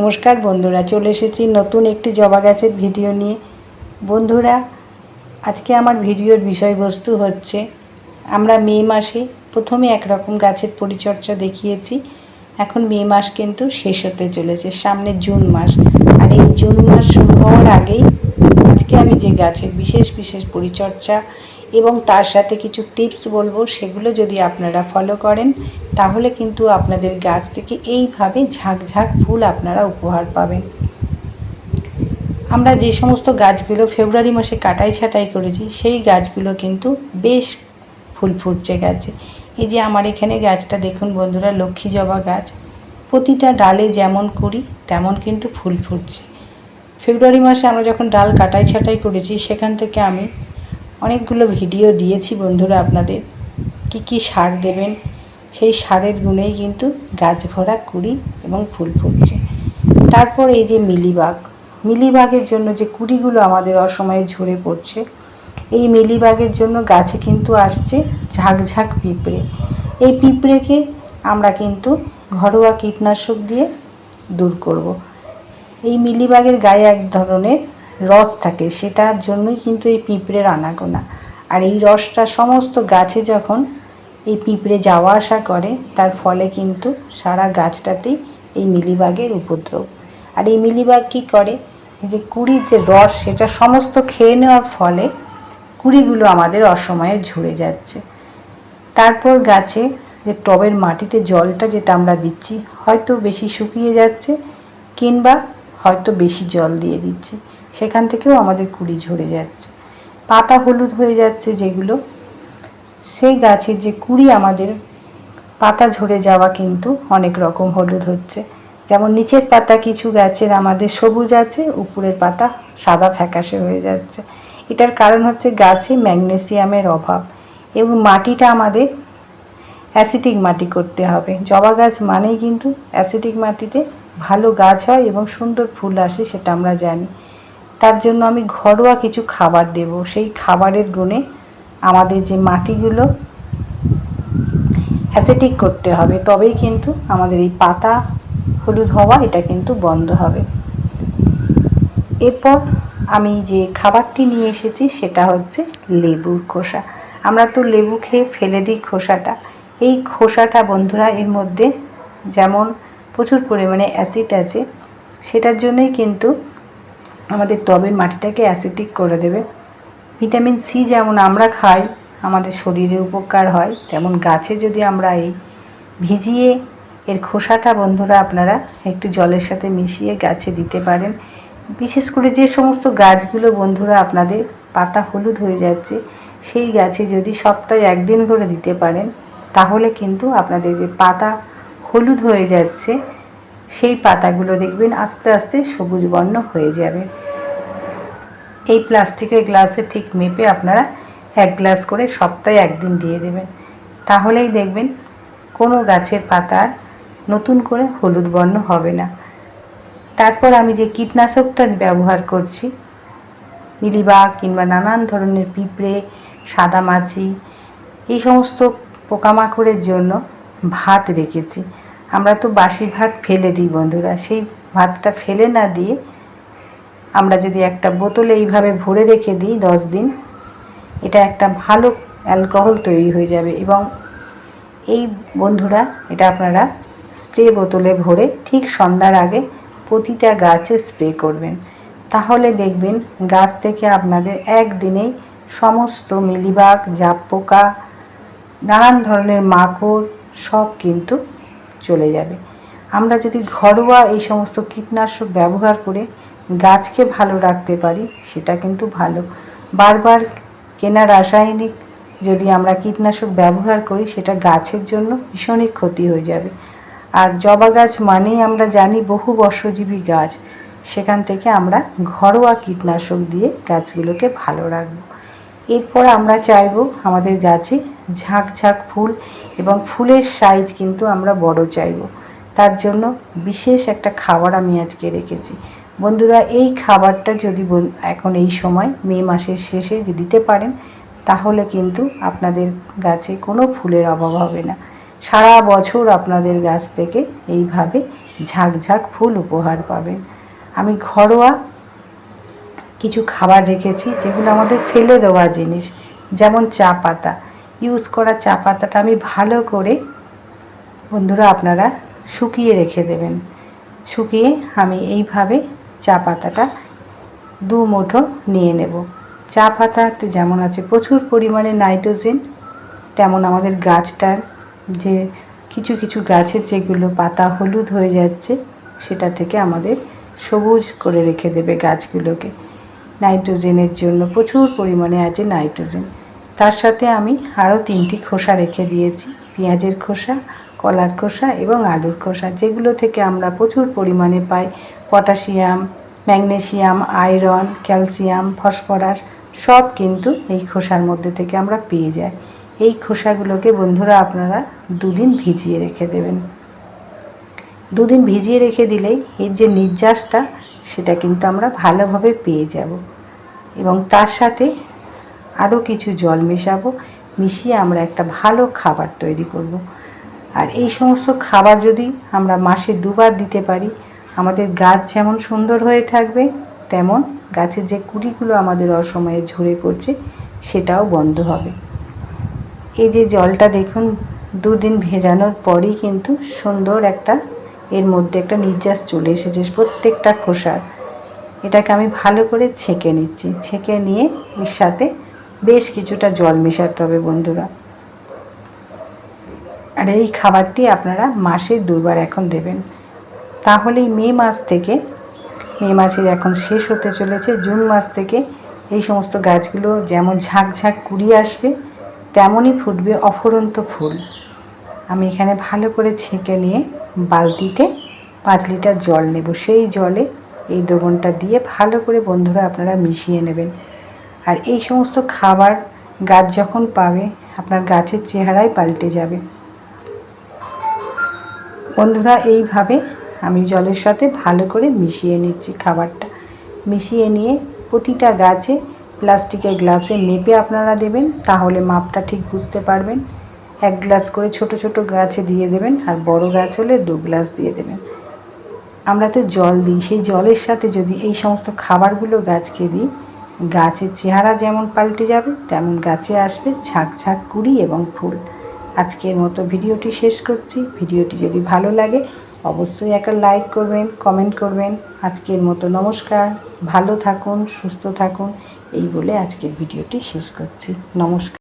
নমস্কার বন্ধুরা, চলে এসেছি নতুন একটি জবা গাছের ভিডিও নিয়ে। বন্ধুরা, আজকে আমার ভিডিওর বিষয়বস্তু হচ্ছে, আমরা মে মাসে প্রথমে একরকম গাছের পরিচর্যা দেখিয়েছি, এখন মে মাস কিন্তু শেষ হতে চলেছে, সামনে জুন মাস। আর এই জুন মাস শুরু হওয়ার আগেই আজকে আমি যে গাছের বিশেষ বিশেষ পরিচর্যা এবং তার সাথে কিছু টিপস বলব, সেগুলো যদি আপনারা ফলো করেন, তাহলে কিন্তু আপনাদের গাছ থেকে এইভাবে ঝাঁকঝাঁক ফুল আপনারা উপহার পাবেন। আমরা যে সমস্ত গাছগুলো ফেব্রুয়ারি মাসে কাটাই ছাটাই করেছি, সেই গাছগুলো কিন্তু বেশ ফুল ফুটছে গাছে। এই যে আমার এখানে গাছটা দেখুন বন্ধুরা, লক্ষ্মী জবা গাছ। প্রতিটা ডালে যেমন করি তেমন কিন্তু ফুল ফুটছে। ফেব্রুয়ারি মাসে আমরা যখন ডাল কাটাই ছাটাই করেছি, সেখান থেকে আমি অনেকগুলো ভিডিও দিয়েছি বন্ধুরা আপনাদের। কি কি সার দেবেন? সেই সারের গুণেই কিন্তু গাছ ভরা কুড়ি এবং ফুল ফুটছে। তারপর এই যে মিলিবাগ, মিলিবাগের জন্য যে কুড়িগুলো আমাদের অসময়ে ঝরে পড়ছে, এই মিলিবাগের জন্য গাছে কিন্তু আসছে ঝাঁকঝাঁক পিঁপড়ে। এই পিঁপড়েকে আমরা কিন্তু ঘরোয়া কীটনাশক দিয়ে দূর করব। এই মিলিবাগের গায়ে এক ধরনের রস থাকে, সেটার জন্যই কিন্তু এই পিঁপড়ের আনাগোনা। আর এই রসটা সমস্ত গাছে যখন এই পিঁপড়ে যাওয়া আসা করে, তার ফলে কিন্তু সারা গাছটাতেই এই মিলিবাগের উপদ্রব। আর এই মিলিবাগ কী করে? যে কুড়ির যে রস, সেটা সমস্ত খেয়ে নেওয়ার ফলে কুড়িগুলো আমাদের অসময়ে ঝরে যাচ্ছে। তারপর গাছে যে টবের মাটিতে জলটা যেটা আমরা দিচ্ছি, হয়তো বেশি শুকিয়ে যাচ্ছে কিংবা হয়তো বেশি জল দিয়ে দিচ্ছি। সেখান থেকেও আমাদের কুড়ি ঝরে যাচ্ছে। পাতা হলুদ হয়ে যাচ্ছে যেগুলো। সেই গাছের যে কুড়ি আমাদের পাতা ঝরে যাওয়া কিন্তু অনেক রকম হলুদ হচ্ছে। যেমন নিচের পাতা কিছু গাছের আমাদের সবুজ আছে, উপরের পাতা সাদা ফ্যাকাশে হয়ে যাচ্ছে। এটার কারণ হচ্ছে গাছে ম্যাগনেসিয়ামের অভাব এবং মাটিটা আমাদের অ্যাসিটিক মাটি করতে হবে। জবা গাছ মানেই কিন্তু অ্যাসিটিক মাটিতে ভালো গাছ হয় এবং সুন্দর ফুল আসে, সেটা আমরা জানি। তার জন্য আমি ঘরোয়া কিছু খাবার দেব। সেই খাবারের গুণে আমাদের যে মাটিগুলো অ্যাসিটিক করতে হবে, তবেই কিন্তু আমাদের এই পাতা, হলুদ হওয়া এটা কিন্তু বন্ধ হবে। এরপর আমি যে খাবারটি নিয়ে এসেছি সেটা হচ্ছে লেবুর খোসা। আমরা তো লেবু খেয়ে ফেলে দিই খোসাটা। এই খোসাটা বন্ধুরা, এর মধ্যে যেমন প্রচুর পরিমাণে অ্যাসিড আছে, সেটার জন্যই কিন্তু আমাদের টবের মাটিটাকে অ্যাসিডিক করে দেবে। ভিটামিন সি যেমন আমরা খাই, আমাদের শরীরে উপকার হয়, তেমন গাছে যদি আমরা এই ভিজিয়ে এর খোসাটা বন্ধুরা আপনারা একটু জলের সাথে মিশিয়ে গাছে দিতে পারেন। বিশেষ করে যে সমস্ত গাছগুলো বন্ধুরা আপনাদের পাতা হলুদ হয়ে যাচ্ছে, সেই গাছে যদি সপ্তাহে একদিন করে দিতে পারেন, তাহলে কিন্তু আপনাদের যে পাতা হলুদ হয়ে যাচ্ছে সেই পাতাগুলো দেখবেন আস্তে আস্তে সবুজ বর্ণ হয়ে যাবে। এই প্লাস্টিকের গ্লাসে ঠিক মেপে আপনারা এক গ্লাস করে সপ্তাহে একদিন দিয়ে দেবেন। তাহলেই দেখবেন কোনো গাছের পাতার নতুন করে হলুদ বর্ণ হবে না। তারপর আমি যে কীটনাশকটা ব্যবহার করছি, মিলিবাগ কিংবা নানান ধরনের পিঁপড়ে, সাদামাছি, এই সমস্ত পোকামাকড়ের জন্য ভাত রেখেছি। আমরা তো বাসি ভাত ফেলে দিই বন্ধুরা। সেই ভাতটা ফেলে না দিয়ে আমরা যদি একটা বোতলে এইভাবে ভরে রেখে দিই দশ দিন, এটা একটা ভালো অ্যালকোহল তৈরি হয়ে যাবে এবং এই বন্ধুরা, এটা আপনারা স্প্রে বোতলে ভরে ঠিক সন্ধ্যার আগে প্রতিটা গাছে স্প্রে করবেন। তাহলে দেখবেন গাছ থেকে আপনাদের একদিনেই সমস্ত মিলিবাগ জাপ পোকা নানান ধরনের মাকড় সব কিন্তু চলে যাবে। আমরা যদি ঘরোয়া এই সমস্ত কীটনাশক ব্যবহার করে গাছকে ভালো রাখতে পারি, সেটা কিন্তু ভালো। বারবার কেনা রাসায়নিক যদি আমরা কীটনাশক ব্যবহার করি, সেটা গাছের জন্য ভীষণই ক্ষতি হয়ে যাবে। আর জবা গাছ মানেই আমরা জানি বহু বর্ষজীবী গাছ। সেখান থেকে আমরা ঘরোয়া কীটনাশক দিয়ে গাছগুলোকে ভালো রাখব। এরপর আমরা চাইব আমাদের গাছে ঝাঁক ঝাঁক ফুল এবং ফুলের সাইজ কিন্তু আমরা বড় চাইব। তার জন্য বিশেষ একটা খাবার আমি আজকে রেখেছি। বন্ধুরা, এই খাবারটা যদি এখন এই সময়, মে মাসের শেষে যদি দিতে পারেন, তাহলে কিন্তু আপনাদের গাছে কোনো ফুলের অভাব হবে না। সারা বছর আপনাদের গাছ থেকে এইভাবে ঝাঁক ফুল উপহার পাবেন। আমি ঘরোয়া কিছু খাবার রেখেছি, যেগুলো আমাদের ফেলে দেওয়া জিনিস, যেমন চা পাতা। ইউজ করা চা পাতাটা আমি ভালো করে, বন্ধুরা আপনারা শুকিয়ে রেখে দেবেন। শুকিয়ে আমি এইভাবে চা পাতাটা দু মুঠো নিয়ে নেব। চা পাতাতে যেমন আছে প্রচুর পরিমাণে নাইট্রোজেন, তেমন আমাদের গাছটার যে কিছু কিছু গাছের যেগুলো পাতা হলুদ হয়ে যাচ্ছে, সেটা থেকে আমাদের সবুজ করে রেখে দেবে গাছগুলোকে। নাইট্রোজেনের জন্য প্রচুর পরিমাণে আছে নাইট্রোজেন। তার সাথে আমি আরও তিনটি খোসা রেখে দিয়েছি। পেঁয়াজের খোসা, কলার খোসা এবং আলুর খোসা, যেগুলো থেকে আমরা প্রচুর পরিমাণে পাই। Potassium, magnesium, iron, calcium, phosphorus সব কিন্তু এই খোসার মধ্যে থেকে আমরা পেয়ে যাই। এই খোসাগুলোকে বন্ধুরা আপনারা দুদিন ভিজিয়ে রেখে দেবেন। দুদিন ভিজিয়ে রেখে দিলেই এর যে নির্যাসটা, সেটা কিন্তু আমরা ভালোভাবে পেয়ে যাব। এবং তার সাথে আরও কিছু জল মেশাবো, মিশিয়ে আমরা একটা ভালো খাবার তৈরি করব। আর এই সমস্ত খাবার যদি আমরা মাসে দুবার দিতে পারি, আমাদের গাছ যেমন সুন্দর হয়ে থাকবে, তেমন গাছের যে কুড়িগুলো আমাদের অসময়ে ঝরে পড়ছে, সেটাও বন্ধ হবে। এই যে জলটা দেখুন, দুদিন ভেজানোর পরেই কিন্তু সুন্দর একটা, এর মধ্যে একটা নির্যাস চলে এসেছে প্রত্যেকটা খোসার এটাকে আমি ভালো করে ছেঁকে নিচ্ছি। ছেঁকে নিয়ে এর সাথে বেশ কিছুটা জল মেশাতে হবে বন্ধুরা। আর এই খাবারটি আপনারা মাসে দুবার এখন দেবেন। তাহলেই মে মাস থেকে, মে মাসের এখন শেষ হতে চলেছে। জুন মাস থেকে এই সমস্ত গাছগুলো যেমন ঝাঁক ঝাঁক কুড়িয়ে আসবে, তেমনই ফুটবে অফুরন্ত ফুল। আমি এখানে ভালো করে ছেঁকে নিয়ে বালতিতে পাঁচ লিটার জল নেব। সেই জলে এই দ্রবণটা দিয়ে ভালো করে বন্ধুরা আপনারা মিশিয়ে নেবেন। আর এই সমস্ত খাবার গাছ যখন পাবে, আপনার গাছের চেহারাই পাল্টে যাবে। বন্ধুরা, এইভাবে আমি জলের সাথে ভালো করে মিশিয়ে নিচ্ছি খাবারটা। মিশিয়ে নিয়ে প্রতিটা গাছে প্লাস্টিকের গ্লাসে মেপে আপনারা দেবেন, তাহলে মাপটা ঠিক বুঝতে পারবেন। এক গ্লাস করে ছোট ছোট গাছে দিয়ে দেবেন আর বড় গাছ হলে দু গ্লাস দিয়ে দেবেন। আমরা তো জল দিই, সেই জলের সাথে যদি এই সমস্ত খাবারগুলো গাছকে দিই গাছের চেহারা যেমন পাল্টে যাবে, তেমন গাছে আসবে ঝাঁক ঝাঁক কুড়ি এবং ফুল। আজকের মতো ভিডিওটি শেষ করছি। ভিডিওটি যদি ভালো লাগে, অবশ্যই একটা লাইক করবেন, কমেন্ট করবেন। আজকের মতো নমস্কার। ভালো থাকুন, সুস্থ থাকুন। এই বলে আজকের ভিডিওটি শেষ করছি। নমস্কার।